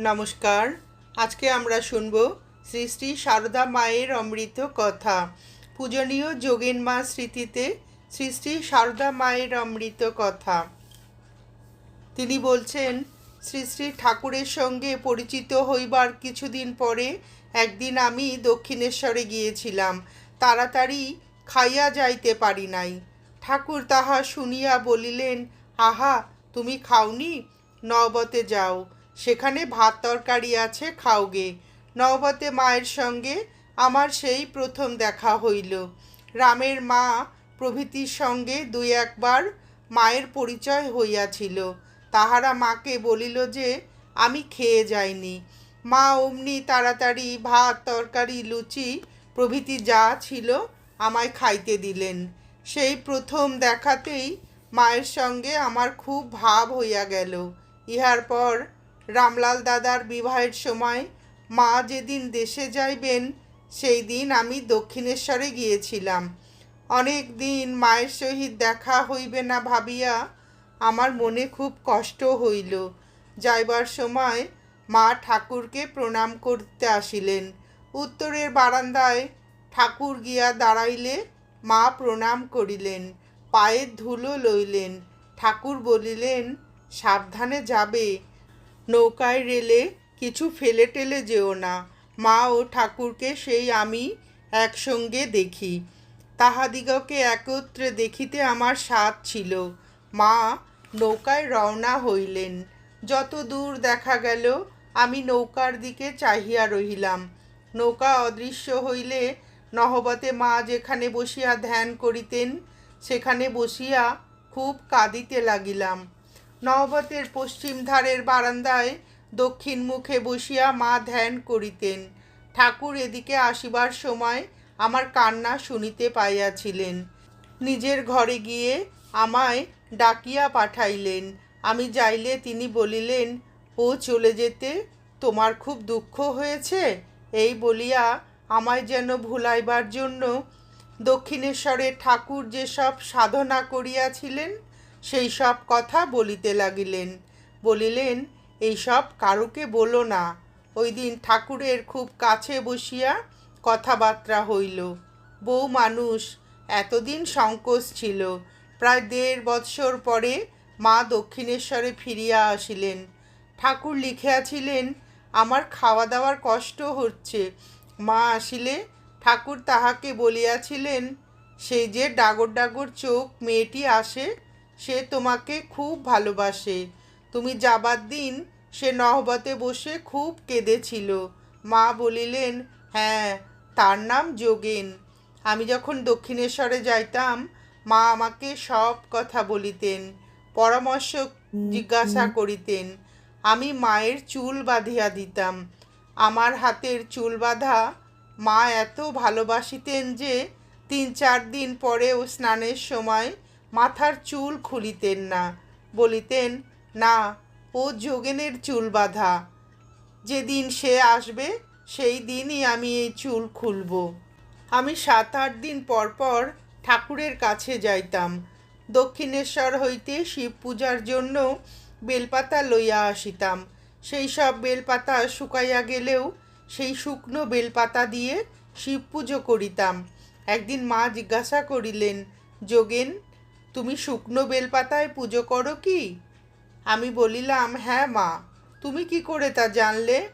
নমস্কার। আজকে আমরা শুনব শ্রী শ্রী সারদা মায়ের অমৃত কথা। পূজনীয় যোগেন মা স্মৃতিতে শ্রী শ্রী সারদা মায়ের অমৃত কথা। তিনি বলছেন, শ্রী শ্রী ঠাকুরের সঙ্গে পরিচিত হইবার কিছুদিন পরে একদিন আমি দক্ষিণেশ্বরে গিয়েছিলাম। তাড়াতাড়ি খাইয়া যাইতে পারি নাই। ঠাকুর তাহা শুনিয়া বলিলেন, আহা, তুমি খাওনি? নবতে যাও। সেখানে ভাত তরকারি আছে, খাওগে। নবতে মায়ের সঙ্গে আমার সেই প্রথম দেখা হইল। রামের মা প্রভৃতির সঙ্গে দুই একবার মায়ের পরিচয় হইয়াছিল। তাহারা মাকে বলিল যে, আমি খেয়ে যাইনি। মা অমনি তাড়াতাড়ি ভাত, তরকারি, লুচি প্রভৃতি যা ছিল আমায় খাইতে দিলেন। সেই প্রথম দেখাতেই মায়ের সঙ্গে আমার খুব ভাব হইয়া গেল। ইহার পর রামলাল দাদার বিবাহের সময় মা যেদিন দেশে যাইবেন, সেই দিন আমি দক্ষিণেশ্বরে গিয়েছিলাম। অনেক দিন মায়ের সহিত দেখা হইবে না ভাবিয়া আমার মনে খুব কষ্ট হইল। যাইবার সময় মা ঠাকুরকে প্রণাম করতে আসিলেন। উত্তরের বারান্দায় ঠাকুর গিয়া দাঁড়াইলে মা প্রণাম করিলেন, পায়ের ধুলো লইলেন। ঠাকুর বলিলেন, সাবধানে যাবে নৌকায় রেলে কিছু ফেলে টেলে যেও না। মা ও ঠাকুরকে সেই আমি একসঙ্গে দেখি। তাহাদিগকে একত্রে দেখিতে আমার স্বাদ ছিল। মা নৌকায় রওনা হইলেন। যত দূর দেখা গেল, আমি নৌকার দিকে চাহিয়া রহিলাম। নৌকা অদৃশ্য হইলে নহবতে মা যেখানে বসিয়া ধ্যান করিতেন, সেখানে বসিয়া খুব কাঁদিতে লাগিলাম। নহবতের পশ্চিম ধারের বারান্দায় দক্ষিণ মুখে বসিয়া মা ধ্যান করিতেন। ঠাকুর এদিকে আসিবার সময় আমার কান্না শুনিতে পাইয়াছিলেন। নিজের ঘরে গিয়ে আমায় ডাকিয়া পাঠাইলেন। আমি যাইলে তিনি বলিলেন, ও চলে যেতে তোমার খুব দুঃখ হয়েছে? এই বলিয়া আমায় যেন ভুলাইবার জন্য দক্ষিণেশ্বরের ঠাকুর যেসব সাধনা করিয়াছিলেন সেই সব কথা বলিতে লাগিলেন। বলিলেন, এইসব কারুকে বলো না। ওই দিন ঠাকুরের খুব কাছে বসিয়া কথাবার্তা হইল। বউ মানুষ, এতদিন সংকোচ ছিল। প্রায় দেড় বৎসর পরে মা দক্ষিণেশ্বরে ফিরিয়া আসিলেন। ঠাকুর লিখিয়াছিলেন, আমার খাওয়া দাওয়ার কষ্ট হচ্ছে। মা আসিলে ঠাকুর তাহাকে বলিয়াছিলেন, সেই যে ডাগর ডাগর চোখ মেয়েটি আসে সে তোমাকে খুব ভালোবাসে। তুমি যাবার দিন সে নহবতে বসে খুব কেঁদেছিল। মা বলিলেন হ্যাঁ তার নাম যোগেন। আমি যখন দক্ষিণেশ্বরে যাইতাম মা আমাকে সব কথা বলিতেন পরামর্শ জিজ্ঞাসা করিতেন। আমি মায়ের চুল বাঁধিয়া দিতাম। আমার হাতের চুল বাঁধা মা এত ভালোবাসিতেন যে তিন চার দিন পরেও স্নানের সময় মাথার চুল খুলিতেন না, বলিতেন, না, ও যোগেনের চুল বাঁধা। যেদিন সে আসবে, সেই দিনই আমি এই চুল খুলব। আমি সাত আট দিন পর পর ঠাকুরের কাছে যাইতাম। দক্ষিণেশ্বর হইতে শিব পূজার জন্য বেলপাতা লইয়া আসিতাম। সেই সব বেলপাতা শুকাইয়া গেলেও সেই শুকনো বেলপাতা দিয়ে শিব পুজো করিতাম। একদিন মা জিজ্ঞাসা করিলেন, যোগেন তুমি শুকনো বেলপাতায় পুজো করো কি? আমি বলিলাম হ্যাঁ মা, তুমি কি করে তা জানলে?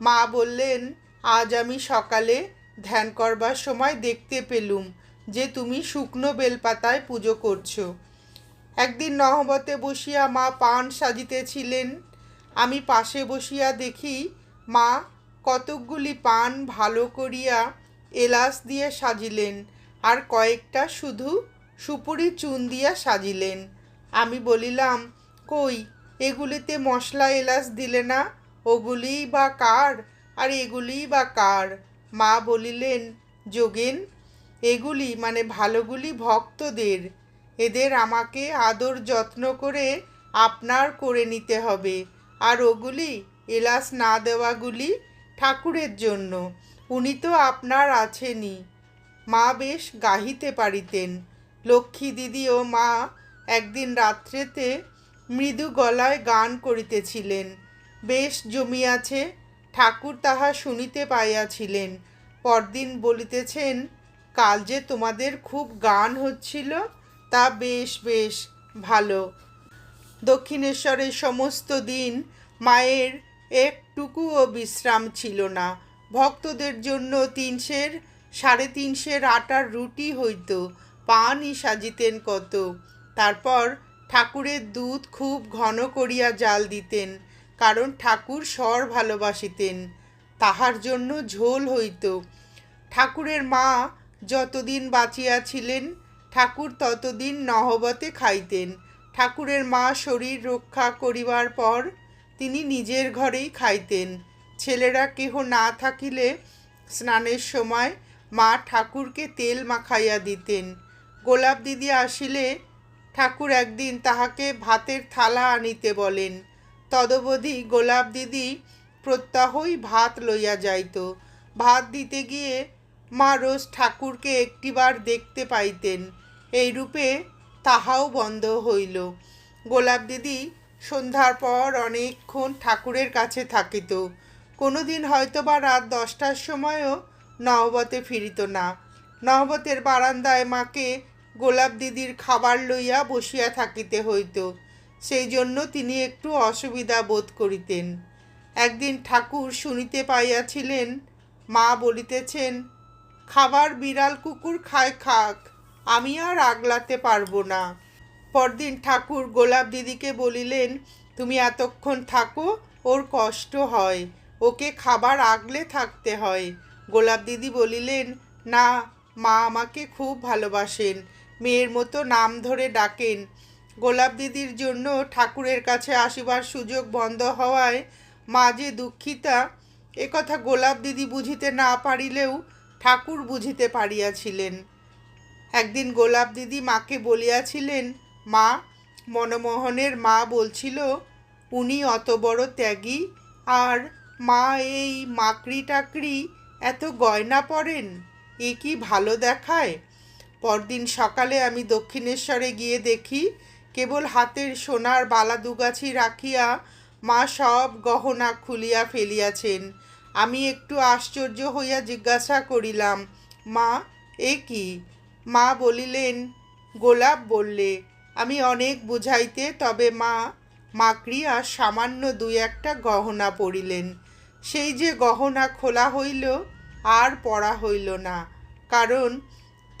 মা বললেন, আজ আমি সকালে ধ্যান করবার সময় দেখতে পেলুম যে তুমি শুকনো বেলপাতায় পুজো করছ। একদিন নহবতে বসিয়া মা পান সাজিতেছিলেন। আমি পাশে বসিয়া দেখি, মা কতকগুলি পান ভালো করিয়া এলাচ দিয়ে সাজিলেন আর কয়েকটা শুধু সুপুরি চুন দিয়া সাজিলেন। আমি বলিলাম, কই, এগুলিতে মশলা এলাচ দিলে না? ওগুলিই বা কার? আর এগুলিই বা কার? মা বলিলেন, যোগেন, এগুলি মানে ভালোগুলি ভক্তদের। এদের আমাকে আদর যত্ন করে আপনার করে নিতে হবে। আর ওগুলি এলাচ না দেওয়াগুলি ঠাকুরের জন্য। উনি তো আপনার আছেনই। মা বেশ গাহিতে পারিতেন। লক্ষ্মী দিদি ও মা একদিন রাত্রেতে মৃদু গলায় গান করিতেছিলেন। বেশ জমিয়াছে, ঠাকুর তাহা শুনিতে পাইয়াছিলেন। পরদিন বলিতেছেন, কাল যে তোমাদের খুব গান হচ্ছিল, তা বেশ বেশ ভালো। দক্ষিণেশ্বরের সমস্ত দিন মায়ের একটুকুও বিশ্রাম ছিল না। ভক্তদের জন্য তিনশের, সাড়ে তিনশের আটার রুটি হইত। পানই সাজিতেন কত। তারপর ঠাকুরের দুধ খুব ঘন করিয়া জাল দিতেন, কারণ ঠাকুর স্বর ভালোবাসিতেন, তাহার জন্য ঝোল হইত। ঠাকুরের মা যতদিন বাঁচিয়াছিলেন, ঠাকুর ততদিন নহবতে খাইতেন। ঠাকুরের মা শরীর রক্ষা করিবার পর তিনি নিজের ঘরেই খাইতেন। ছেলেরা কেহ না থাকিলে স্নানের সময় মা ঠাকুরকে তেল মাখাইয়া দিতেন। গোলাপ দিদি আসিলে ঠাকুর একদিন তাহাকে ভাতের থালা আনিতে বলেন। তদবধি গোলাপ দিদি প্রত্যাহই ভাত লইয়া যাইত। ভাত দিতে গিয়ে মা রোজ ঠাকুরকে একটিবার দেখতে পাইতেন। এইরূপে তাহাও বন্ধ হইল। গোলাপ দিদি সন্ধ্যার পর অনেকক্ষণ ঠাকুরের কাছে থাকিত। কোনো দিন হয়তো বা রাত দশটার সময়ও নহবতে ফিরিত না। নহবতের বারান্দায় মাকে গোলাপ দিদির খাবার লইয়া বসিয়া থাকিতে হইত। সেই জন্য তিনি একটু অসুবিধা বোধ করিতেন। একদিন ঠাকুর শুনিতে পাইয়াছিলেন, মা বলিতেছেন, খাবার বিড়াল কুকুর খায় খাক, আমি আর আগলাতে পারব না। পরদিন ঠাকুর গোলাপ দিদিকে বলিলেন, তুমি এতক্ষণ থাকো, ওর কষ্ট হয়, ওকে খাবার আগলে থাকতে হয়। গোলাপ দিদি বলিলেন, না মা আমাকে খুব ভালোবাসেন। মেয়ের মতো নাম ধরে ডাকেন। গোলাপ দিদির জন্য ঠাকুরের কাছে আসিবার সুযোগ বন্ধ হওয়ায় মা যে দুঃখিতা একথা গোলাপ দিদি বুঝিতে না পারিলেও ঠাকুর বুঝিতে পারিয়াছিলেন। একদিন গোলাপ দিদি মাকে বলিয়াছিলেন, মা, মনমোহনের মা বলছিল, উনি অত বড় ত্যাগী, আর মা এই মাকড়ি টাকড়ি এত গয়না পরেন? এ কি ভালো দেখায়? পরদিন সকালে আমি দক্ষিণেশ্বরে গিয়ে দেখি, কেবল হাতের সোনার বালা দুগাছি রাখিয়া মা সব গহনা খুলিয়া ফেলিয়াছেন। আমি একটু আশ্চর্য হইয়া জিজ্ঞাসা করিলাম, মা, এ কি? মা বলিলেন, গোলাপ বললে। আমি অনেক বুঝাইতে, তবে মা মাকড়ি আর সামান্য দুই একটা গহনা পড়িলেন সেই যে গহনা খোলা হইল আর পড়া হইল না, কারণ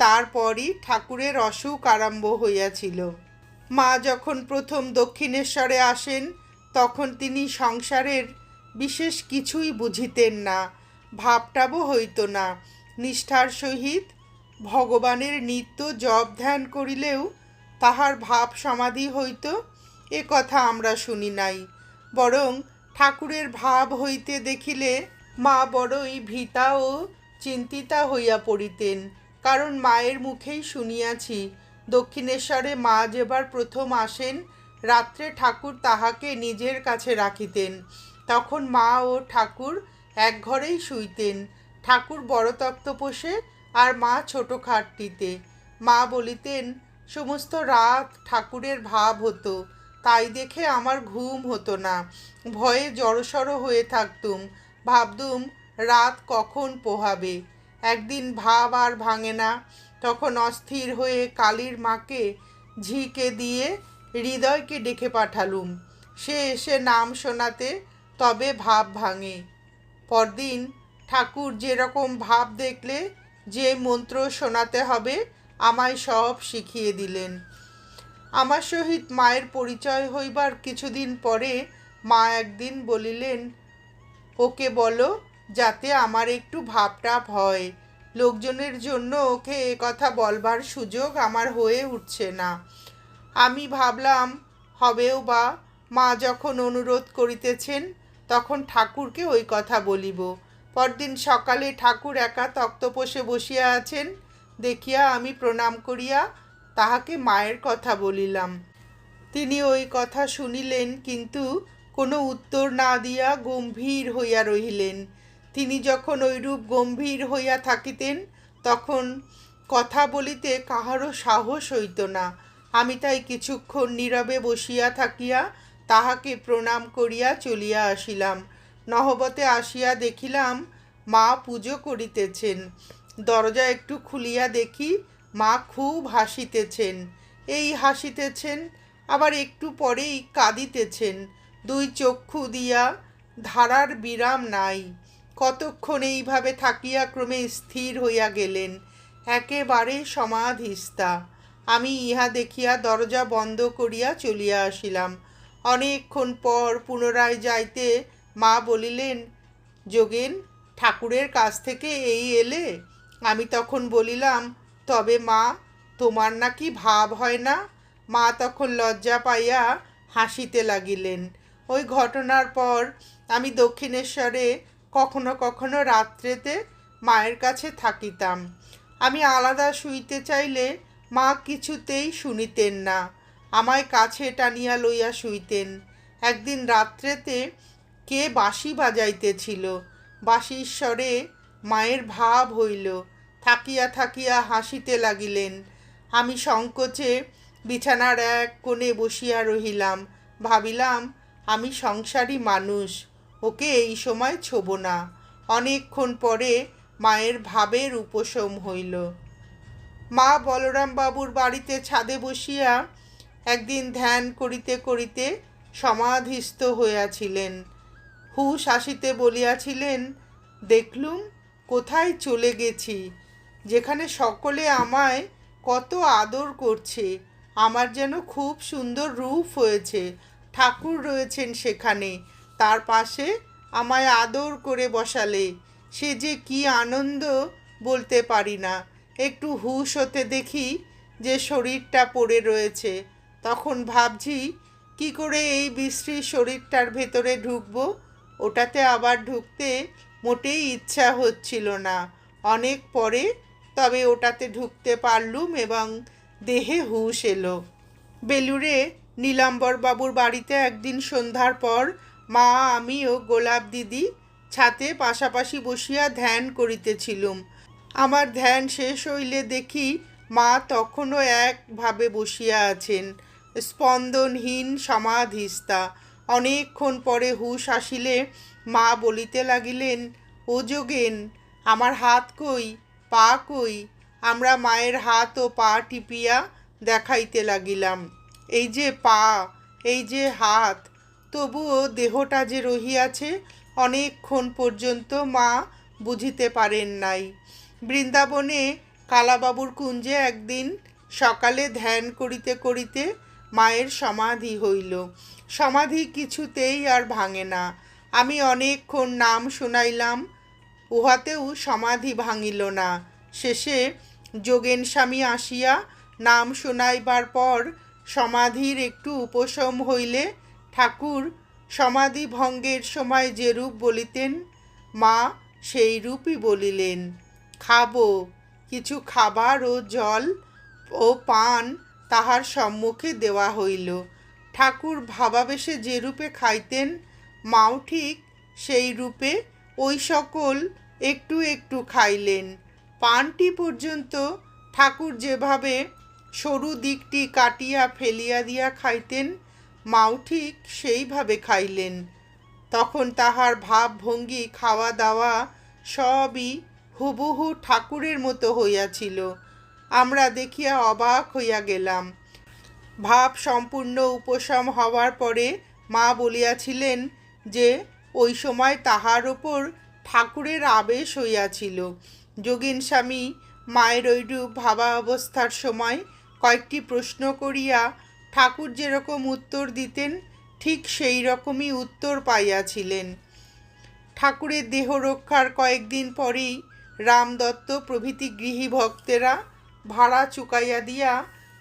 তারপরই ঠাকুরের অসুখ আরম্ভ হইয়াছিল। মা যখন প্রথম দক্ষিণেশ্বরে আসেন, তখন তিনি সংসারের বিশেষ কিছুই বুঝিতেন না, ভাবটাবও হইত না। নিষ্ঠার সহিত ভগবানের নিত্য জপ ধ্যান করিলেও তাহার ভাব সমাধি হইত, এ কথা আমরা শুনি নাই। বরং ঠাকুরের ভাব হইতে দেখিলে মা বড়ই ভীতা ও চিন্তিতা হইয়া পড়িতেন, কারণ মায়ের মুখেই শুনিয়াছি, দক্ষিণেশ্বরে মা যেবার প্রথম আসেন, রাত্রে ঠাকুর তাহাকে নিজের কাছে রাখিতেন। তখন মা ও ঠাকুর এক ঘরেই শুইতেন, ঠাকুর বড় তক্তপোষে আর মা ছোট খাটটিতে। মা বলিতেন, সমস্ত রাত ঠাকুরের ভাব হতো, তাই দেখে আমার ঘুম হতো না, ভয়ে জড়সড় হয়ে থাকতুম ভাবতুম রাত কখন পোহাবে? একদিন ভাব আর ভাঙে না। তখন অস্থির হয়ে কালীর মাকে ঝিকে দিয়ে হৃদয়কে ডেকে পাঠালুম। সে এসে নাম শোনাতে তবে ভাব ভাঙে। পরদিন ঠাকুর যেরকম ভাব দেখলে, যে মন্ত্র শোনাতে হবে, আমায় সব শিখিয়ে দিলেন। আমার সহিত মায়ের পরিচয় হইবার কিছুদিন পরে মা একদিন বলিলেন ওকে বলো, যাতে আমার একটু ভাবটাপ হয়। লোকজনের জন্য ওকে এ কথা বলবার সুযোগ আমার হয়ে উঠছে না। আমি ভাবলাম, হবেও বা, মা যখন অনুরোধ করিতেছেন, তখন ঠাকুরকে ওই কথা বলিব। পরদিন সকালে ঠাকুর একা তক্তপোষে বসিয়া আছেন, দেখিয়া আমি প্রণাম করিয়া তাহাকে মায়ের কথা বলিলাম। তিনি ওই কথা শুনিলেন, কিন্তু কোনো উত্তর না দিয়া গম্ভীর হইয়া রহিলেন। তিনি যখন ঐরূপ গম্ভীর হইয়া থাকিতেন, তখন কথা বলিতে কাহারও সাহস হইত না। আমি তাই কিছুক্ষণ নীরবে বসিয়া থাকিয়া তাহাকে প্রণাম করিয়া চলিয়া আসিলাম। নহবতে আসিয়া দেখিলাম মা পুজো করিতেছেন। দরজা একটু খুলিয়া দেখি মা খুব হাসিতেছেন। এই হাসিতেছেন, আবার একটু পরেই কাঁদিতেছেন। দুই চক্ষু দিয়া ধারার বিরাম নাই। কতক্ষণ এইভাবে থাকিয়া ক্রমে স্থির হইয়া গেলেন। একেবারে সমাধিস্থা। আমি ইহা দেখিয়া দরজা বন্ধ করিয়া চলিয়া আসিলাম। অনেকক্ষণ পর পুনরায় যাইতে মা বলিলেন, যোগেন, ঠাকুরের কাছ থেকে এই এলে? আমি তখন বলিলাম, তবে মা, তোমার নাকি ভাব হয় না? মা তখন লজ্জা পাইয়া হাসিতে লাগিলেন। ওই ঘটনার পর আমি দক্ষিণেশ্বরে কখনো কখনো রাত্রেতে মায়ের কাছে থাকিতাম। আমি আলাদা শুইতে চাইলে মা কিছুতেই শুনিতেন না। আমায় কাছে টানিয়া লইয়া শুইতেন। একদিন রাত্রেতে কে বাঁশি বাজাইতেছিল। বাঁশির স্বরে মায়ের ভাব হইল। থাকিয়া থাকিয়া হাসিতে লাগিলেন। আমি সংকোচে বিছানার এক কোণে বসিয়া রহিলাম। ভাবিলাম আমি সংসারী মানুষ, ওকে এই সময় ছোব না। অনেকক্ষণ পরে মায়ের ভাবের উপশম হইল। মা বলরাম বাবুর বাড়িতে ছাদে বসিয়া একদিন ধ্যান করিতে করিতে সমাধিস্থ হইয়াছিলেন। হুশ আসিতে বলিয়াছিলেন, দেখলুম, কোথায় চলে গেছি? যেখানে সকলে আমায় কত আদর করছে, আমার যেন খুব সুন্দর রূপ হয়েছে ঠাকুর রয়েছেন সেখানে। তার পাশে আমায় আদর করে বসালে, সে যে কি আনন্দ বলতে পারি না। একটু হুশ হতে দেখি যে শরীরটা পড়ে রয়েছে। তখন ভাবছি, কি করে এই বিশ্রী শরীরটার ভেতরে ঢুকবো? ওটাতে আবার ঢুকতে মোটেই ইচ্ছা হচ্ছিল না। অনেক পরে তবে ওটাতে ঢুকতে পারলুম এবং দেহে হুশ এলো। বেলুড়ে নীলাম্বর বাবুর বাড়িতে একদিন সন্ধ্যার পর মা, আমি ও গোলাপ দিদি ছাতে পাশাপাশি বসিয়া ধ্যান করিতেছিলুম। আমার ধ্যান শেষ হইলে দেখি মা তখনও একভাবে বসিয়া আছেন। স্পন্দনহীন সমাধিস্থা। অনেকক্ষণ পরে হুশ আসিলে মা বলিতে লাগিলেন, ও যোগেন, আমার হাত কই, পা কই? আমরা মায়ের হাত ও পা টিপিয়া দেখাইতে লাগিলাম। এই যে পা, এই যে হাত, তবুও দেহটা যে রহিয়াছে, অনেকক্ষণ পর্যন্ত মা বুঝিতে পারেন নাই। বৃন্দাবনে কালাবাবুর কুঞ্জে একদিন সকালে ধ্যান করিতে করিতে মায়ের সমাধি হইল। সমাধি কিছুতেই আর ভাঙে না। আমি অনেকক্ষণ নাম শুনাইলাম, উহাতেও সমাধি ভাঙিল না। শেষে যোগেন স্বামী আসিয়া নাম শোনাইবার পর সমাধির একটু উপশম হইলে ঠাকুর সমাধি ভঙ্গের সময় যে রূপ বলিতেন, মা সেই রূপই বলিলেন, খাব, কিছু খাবার ও জল ও পান তাহার সম্মুখে দেওয়া হইল। ঠাকুর ভাবাবেশে যে রূপে খাইতেন, মাও ঠিক সেই রূপে ওই সকল একটু একটু খাইলেন। পানটি পর্যন্ত ঠাকুর যেভাবে সরু দিকটি কাটিয়া ফেলিয়া দিয়া খাইতেন, মাও ঠিক সেইভাবে খাইলেন। তখন তাহার ভাবভঙ্গি খাওয়া দাওয়া সবই হুবহু ঠাকুরের মতো হইয়াছিল। আমরা দেখিয়া অবাক হইয়া গেলাম। ভাব সম্পূর্ণ উপশম হওয়ার পরে মা বলিয়াছিলেন যে, ওই সময় তাহার ওপর ঠাকুরের আবেশ হইয়াছিল। যোগীন স্বামী মায়ের ওইরূপ ভাবা অবস্থার সময় কয়েকটি প্রশ্ন করিয়া ঠাকুর যেরকম উত্তর দিতেন, ঠিক সেই রকমই উত্তর পাইয়াছিলেন। ঠাকুরের দেহ রক্ষার কয়েকদিন পরেই রামদত্ত প্রভৃতি গৃহী ভক্তেরা ভাড়া চুকাইয়া দিয়া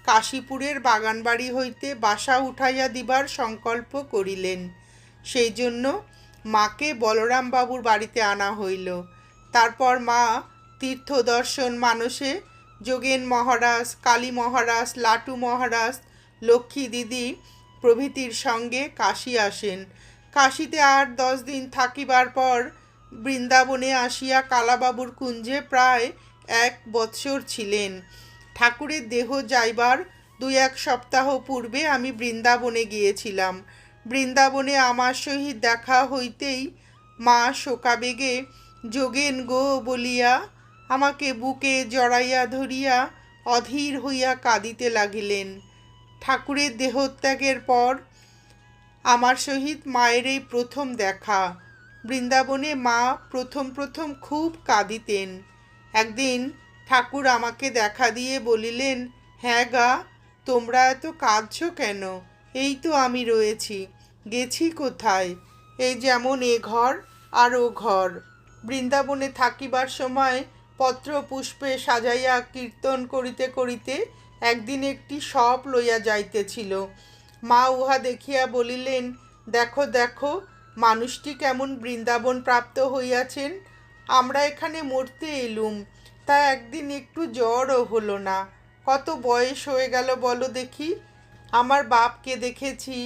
কাশীপুরের বাগানবাড়ি হইতে বাসা উঠাইয়া দিবার সংকল্প করিলেন। সেই জন্য মাকে বলরাম বাবুর বাড়িতে আনা হইল। তারপর মা তীর্থদর্শন মানসে যোগেন মহারাজ, কালী মহারাজ, লাটু মহারাজ, লক্ষ্মী দিদি প্রভৃতির সঙ্গে কাশী আসেন। কাশীতে আট দশ দিন থাকিবার পর বৃন্দাবনে আসিয়া কালাবাবুর কুঞ্জে প্রায় এক বৎসর ছিলেন। ঠাকুরের দেহ যাইবার দুই এক সপ্তাহ পূর্বে আমি বৃন্দাবনে গিয়েছিলাম। বৃন্দাবনে আমার সহিত দেখা হইতেই মা শোকাবেগে, যোগেন গো বলিয়া আমাকে বুকে জড়াইয়া ধরিয়া অধীর হইয়া কাঁদিতে লাগিলেন। ঠাকুরের দেহত্যাগের পর আমার সহিত মায়ের এই প্রথম দেখা। বৃন্দাবনে মা প্রথম প্রথম খুব কাঁদিতেন। একদিন ঠাকুর আমাকে দেখা দিয়ে বলিলেন হ্যাঁ গা, তোমরা এত কাঁদছ কেন? এই তো আমি রয়েছি, গেছি কোথায়? এই যেমন এ ঘর আর ও ঘর। বৃন্দাবনে থাকিবার সময় পত্র পুষ্পে সাজাইয়া কীর্তন করিতে করিতে একদিন একটি সপ লইয়া যাইতেছিল। মা উহা দেখিয়া বলিলেন, দেখো দেখো, মানুষটি কেমন বৃন্দাবন প্রাপ্ত হইয়াছেন। আমরা এখানে মরতে এলুম, তা একদিন একটু জ্বরও হলো না। কত বয়স হয়ে গেল বলো দেখি। আমার বাপকে দেখেছি,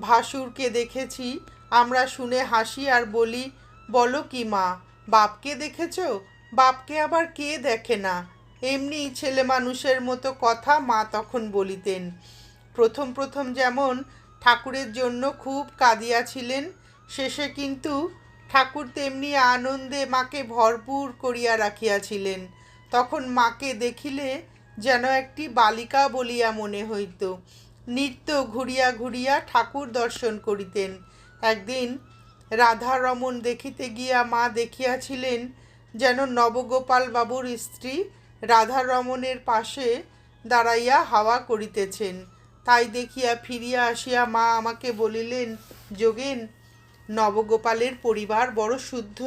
ভাসুরকে দেখেছি। আমরা শুনে হাসি আর বলি, বলো কি মা, বাপকে দেখেছ? বাপকে আবার কে দেখে না? এমনি ছেলে মানুষের মতো কথা মা তখন বলিতেন। প্রথম প্রথম যেমন ঠাকুরের জন্য খুব কাঁদিয়াছিলেন, শেষে কিন্তু ঠাকুর তেমনি আনন্দে মাকে ভরপুর করিয়া রাখিয়াছিলেন। তখন মাকে দেখিলে যেন একটি বালিকা বলিয়া মনে হইত। নিত্য ঘুরিয়া ঘুরিয়া ঠাকুর দর্শন করিতেন। একদিন রাধারমণ দেখিতে গিয়া মা দেখিয়াছিলেন যেন নবগোপাল বাবুর স্ত্রী রাধারমণের পাশে দাঁড়াইয়া হাওয়া করিতেছেন। তাই দেখিয়া ফিরিয়া আসিয়া মা আমাকে বলিলেন, যোগেন, নবগোপালের পরিবার বড় শুদ্ধ,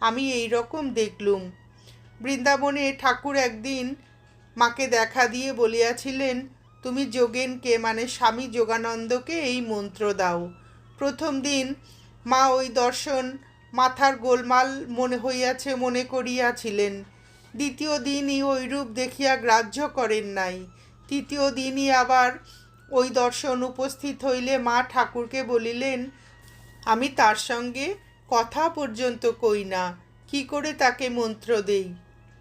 আমি এই রকম দেখলুম বৃন্দাবনে ঠাকুর একদিন মাকে দেখা দিয়ে বলিয়াছিলেন, তুমি যোগেনকে মানে স্বামী যোগানন্দকে এই মন্ত্র দাও প্রথম দিন মা ওই দর্শন মাথার গোলমাল মনে হইয়াছে, মনে করিয়াছিলেন। দ্বিতীয় দিনই ওই রূপ দেখিয়া গ্রাহ্য করেন নাই। তৃতীয় দিনই আবার ওই দর্শন উপস্থিত হইলে মা ঠাকুরকে বলিলেন, আমি তার সঙ্গে কথা পর্যন্ত কই না, কি করে তাকে মন্ত্র দেই?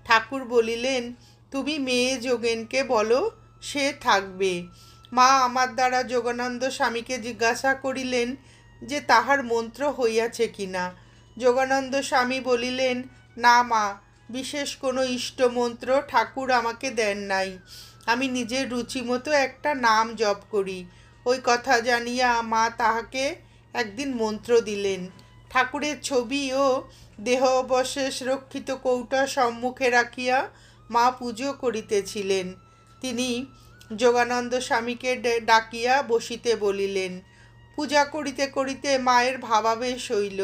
ঠাকুর বলিলেন, তুমি মেয়ে যোগেনকে বলো, সে থাকবে। মা আমার দ্বারা যোগানন্দ স্বামীকে জিজ্ঞাসা করিলেন যে তাহার মন্ত্র হইয়াছে কিনা। যোগানন্দ স্বামী বলিলেন, না মা, বিশেষ কোনো ইষ্ট মন্ত্র ঠাকুর আমাকে দেন নাই। আমি নিজের রুচি মতো একটা নাম জপ করি। ওই কথা জানিয়া মা তাহাকে একদিন মন্ত্র দিলেন। ঠাকুরের ছবি ও দেহ অবশেষ রক্ষিত কৌটা সম্মুখে রাখিয়া মা পুজো করিতেছিলেন। তিনি যোগানন্দ স্বামীকে ডাকিয়া বসিতে বলিলেন, পূজা করিতে করিতে মায়ের ভাবাবেশ হইল।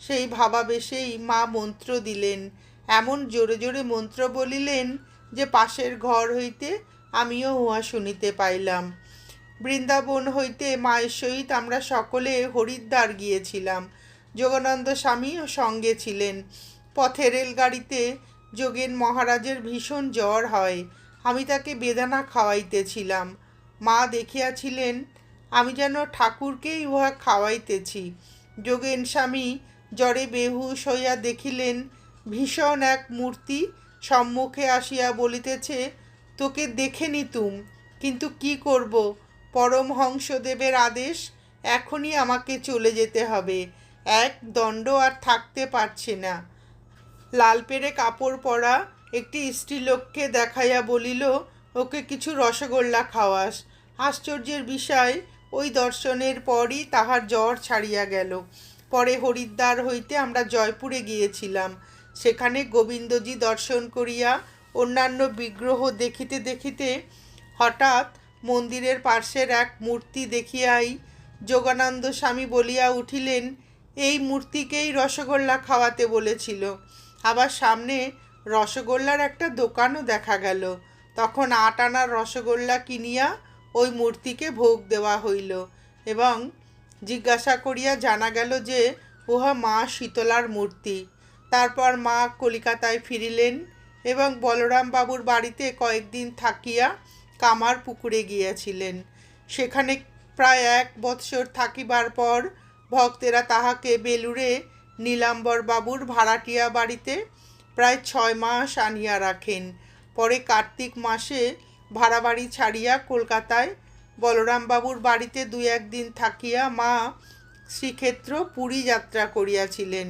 সেই ভাবাবেশেই মা মন্ত্র দিলেন। এমন জোরে জোরে মন্ত্র বলিলেন যে পাশের ঘর হইতে আমিও উহা শুনিতে পাইলাম। বৃন্দাবন হইতে মায়ের সহিত আমরা সকলে হরিদ্বার গিয়েছিলাম। যোগানন্দ স্বামীও সঙ্গে ছিলেন। পথে রেলগাড়িতে যোগেন মহারাজের ভীষণ জ্বর হয়। আমি তাকে বেদানা খাওয়াইতেছিলাম। মা দেখিয়াছিলেন, আমি যেন ঠাকুরকেই উহা খাওয়াইতেছি। যোগেন স্বামী জ্বরে বেহুশ হইয়া দেখিলেন, ভীষণ এক মূর্তি সম্মুখে আসিয়া বলিতেছে, তোকে দেখে নিতুম কিন্তু কি করব? পরমহংসদেবের আদেশ, এখনই আমাকে চলে যেতে হবে। এক দণ্ড আর থাকতে পারছে না। লাল পেরে কাপড় পরা একটি স্ত্রীলোককে দেখাইয়া বলিল, ওকে কিছু রসগোল্লা খাওয়াস। আশ্চর্যের বিষয়, ওই দর্শনের পরই তাহার জ্বর ছাড়িয়া গেল। পরে হরিদ্বার হইতে আমরা জয়পুরে গিয়েছিলাম। সেখানে গোবিন্দজি দর্শন করিয়া অন্যান্য বিগ্রহ দেখিতে দেখিতে হঠাৎ মন্দিরের পার্শ্বের এক মূর্তি দেখিয়াই যোগানন্দ স্বামী বলিয়া উঠিলেন, এই মূর্তিকেই রসগোল্লা খাওয়াতে বলেছিল। আবার সামনে রসগোল্লার একটা দোকানও দেখা গেল। তখন আট আনার রসগোল্লা কিনিয়া ওই মূর্তিকে ভোগ দেওয়া হইল এবং জিজ্ঞাসা করিয়া জানা গেল যে, উহা মা শীতলার মূর্তি। তারপর মা কলিকাতায় ফিরিলেন এবং বলরাম বাবুর বাড়িতে কয়েকদিন থাকিয়া কামার পুকুরে গিয়াছিলেন। সেখানে প্রায় এক বৎসর থাকিবার পর ভক্তেরা তাহাকে বেলুড়ে নীলাম্বর বাবুর ভাড়াটিয়া বাড়িতে প্রায় ছয় মাস আনিয়া রাখেন। পরে কার্তিক মাসে ভাড়া বাড়ি ছাড়িয়া কলকাতায় বলরামবাবুর বাড়িতে দু একদিন থাকিয়া মা শ্রীক্ষেত্র পুরী যাত্রা করিয়াছিলেন।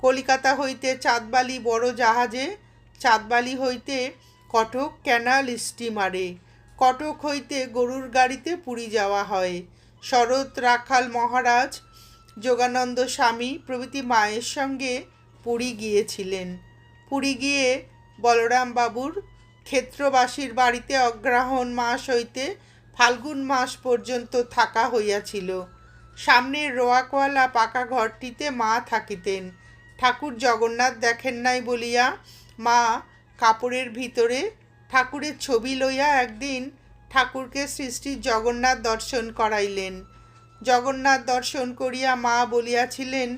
কলিকাতা হইতে চাঁদবালি বড় জাহাজে, চাঁদবালি হইতে কটক ক্যানাল স্টিমারে কটক হইতে গরুর গাড়িতে পুরী যাওয়া হয়। শরৎ রাখাল মহারাজ যোগানন্দ স্বামী প্রভৃতি মায়ের সঙ্গে পুরী গিয়েছিলেন। পুরী গিয়ে বলরাম বাবুর ক্ষেত্রবাসীর বাড়িতে অগ্রহায়ণ মাস হইতে ফাল্গুন মাস পর্যন্ত থাকা হইয়াছিল। সামনের রোয়াকওয়ালা পাকা ঘরটিতে মা থাকিতেন। ঠাকুর জগন্নাথ দেখেন নাই বলিয়া মা কাপড়ের ভিতরে ঠাকুরের ছবি লইয়া একদিন ঠাকুরকে সৃষ্টির জগন্নাথ দর্শন করাইলেন। জগন্নাথ দর্শন করিয়া মা বলিয়াছিলেন,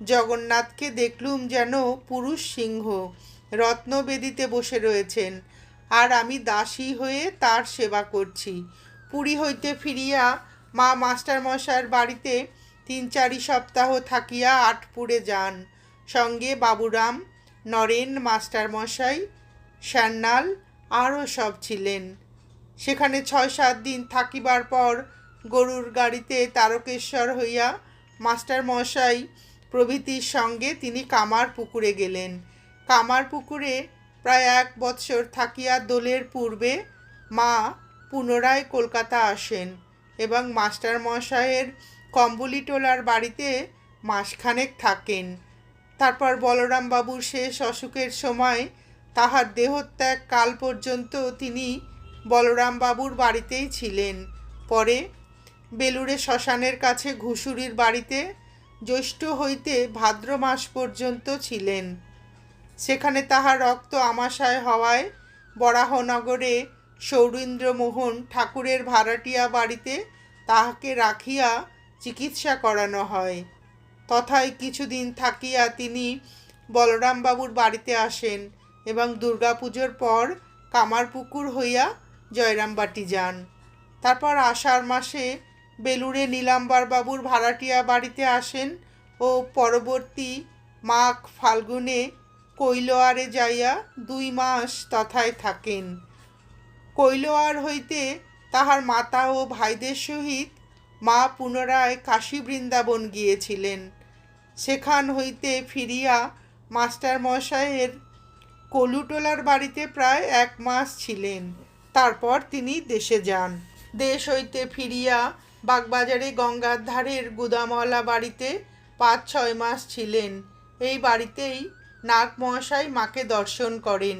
জগন্নাথকে দেখলুম যেন পুরুষ সিংহ, রত্নবেদিতে বসে রয়েছেন। আর আমি দাসী হয়ে তার সেবা করছি। পুরী হইতে ফিরিয়া মা মাস্টারমশাইয়ের বাড়িতে তিন চারি সপ্তাহ থাকিয়া আটপুরে যান। সঙ্গে বাবুরাম, নরেন, মাস্টারমশাই সান্যাল আরও সব ছিলেন। সেখানে ছয় সাত দিন থাকিবার পর গরুর গাড়িতে তারকেশ্বর হইয়া মাস্টার মশাই প্রভৃতির সঙ্গে তিনি কামার পুকুরে গেলেন। কামার পুকুরে প্রায় এক বৎসর থাকিয়া দোলের পূর্বে মা পুনরায় কলকাতা আসেন এবং মাস্টার মশাইয়ের কম্বলিটোলার বাড়িতে মাসখানেক থাকেন। তারপর বলরাম বাবুর শেষ অসুখের সময় তাহার দেহত্যাগ কাল পর্যন্ত তিনি বলরাম বাবুর বাড়িতেই ছিলেন। পরে বেলুড়ে শ্মশানের কাছে ঘুষুরির বাড়িতে জ্যৈষ্ঠ হইতে ভাদ্র মাস পর্যন্ত ছিলেন। সেখানে তাহার রক্ত আমাশয় হওয়ায় বরাহনগরে সৌরীন্দ্রমোহন ঠাকুরের ভাড়াটিয়া বাড়িতে তাহাকে রাখিয়া চিকিৎসা করানো হয়। তথায় কিছুদিন থাকিয়া তিনি বলরামবাবুর বাড়িতে আসেন এবং দুর্গাপুজোর পর কামারপুকুর হইয়া জয়রামবাটি যান। তারপর আষাঢ় মাসে বেলুড়ে নীলাম্বার বাবুর ভাড়াটিয়া বাড়িতে আসেন ও পরবর্তী মাঘ ফাল্গুনে কৈলোয়ারে যাইয়া দুই মাস তথায় থাকেন। কৈলোয়ার হইতে তাহার মাতা ও ভাইদের সহিত মা পুনরায় কাশী বৃন্দাবন গিয়েছিলেন। সেখান হইতে ফিরিয়া মাস্টার মশাইয়ের কলুটোলার বাড়িতে প্রায় এক মাস ছিলেন। তারপর তিনি দেশে যান। দেশ হইতে ফিরিয়া বাগবাজারে গঙ্গার ধারের গুদামওয়ালা বাড়িতে পাঁচ ছয় মাস ছিলেন। এই বাড়িতেই নাগ মহাশয় মাকে দর্শন করেন।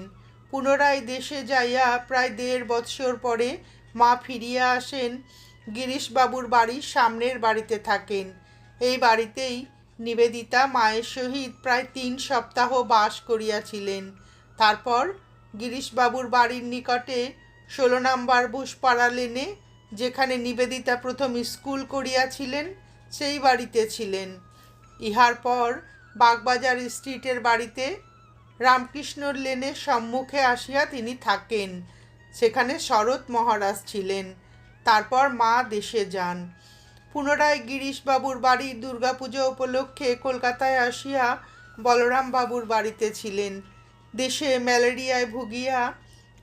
পুনরায় দেশে যাইয়া প্রায় দেড় বৎসর পরে মা ফিরিয়া আসেন। গিরিশবাবুর বাড়ির সামনের বাড়িতে থাকেন। এই বাড়িতেই নিবেদিতা মায়ের সহিত প্রায় তিন সপ্তাহ বাস করিয়াছিলেন। তারপর গিরিশবাবুর বাড়ির নিকটে ষোলো নম্বর বুসপাড়া লেনে, যেখানে নিবেদিতা প্রথম স্কুল করিয়াছিলেন, সেই বাড়িতে ছিলেন। ইহার পর বাগবাজার স্ট্রিটের বাড়িতে রামকৃষ্ণর লেনের সম্মুখে আসিয়া তিনি থাকেন। সেখানে শরৎ মহারাজ ছিলেন। তারপর মা দেশে যান। পুনরায় গিরিশবাবুর বাড়ির দুর্গাপুজো উপলক্ষে কলকাতায় আসিয়া বলরাম বাবুর বাড়িতে ছিলেন। দেশে ম্যালেরিয়ায় ভুগিয়া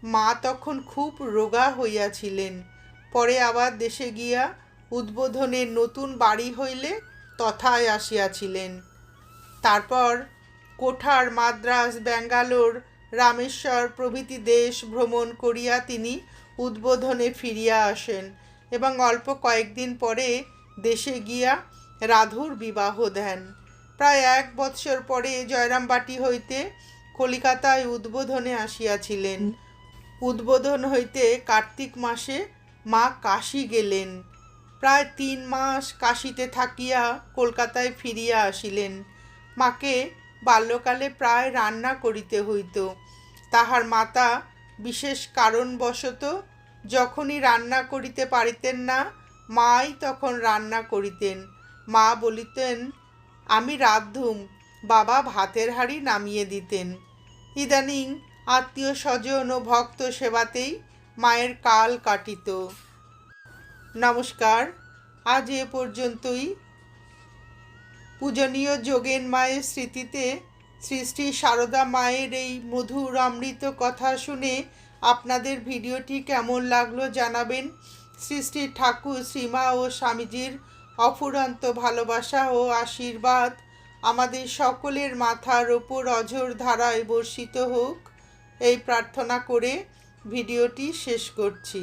মা তখন খুব রোগা হইয়াছিলেন। পরে আবার দেশে গিয়া উদ্বোধনের নতুন বাড়ি হইলে তথায় আসিয়াছিলেন। তারপর কোঠার মাদ্রাস ব্যাঙ্গালোর, রামেশ্বর প্রভৃতি দেশ ভ্রমণ করিয়া তিনি উদ্বোধনে ফিরিয়া আসেন এবং অল্প কয়েকদিন পরে দেশে গিয়া রাধুর বিবাহ দেন। প্রায় এক বৎসর পরে জয়রামবাটি হইতে কলিকাতায় উদ্বোধনে আসিয়াছিলেন। উদ্বোধন হইতে কার্তিক মাসে মা কাশী গেলেন। প্রায় তিন মাস কাশীতে থাকিয়া কলকাতায় ফিরিয়া আসিলেন। মাকে বাল্যকালে প্রায় রান্না করিতে হইত। তাহার মাতা বিশেষ কারণবশত যখনই রান্না করিতে পারিতেন না, মাই তখন রান্না করিতেন। মা বলিতেন, আমি রাধুম, বাবা ভাতের হাড়ি নামিয়ে দিতেন। ইদানিং আত্মীয় স্বজন ও ভক্ত সেবাতেই মায়ের কাল কাটিত। নমস্কার, আজ এ পর্যন্তই। পূজনীয় যোগেন মায়ের স্মৃতিতে শ্রী শ্রী সারদা মায়ের এই মধুর অমৃত কথা শুনে আপনাদের ভিডিওটি কেমন লাগল জানাবেন। শ্রী শ্রী ঠাকুর, শ্রীমা ও স্বামীজির অফুরন্ত ভালোবাসা ও আশীর্বাদ আমাদের সকলের মাথার ওপর অঝোর ধারায় বর্ষিত হোক। এই প্রার্থনা করে ভিডিওটি শেষ করছি।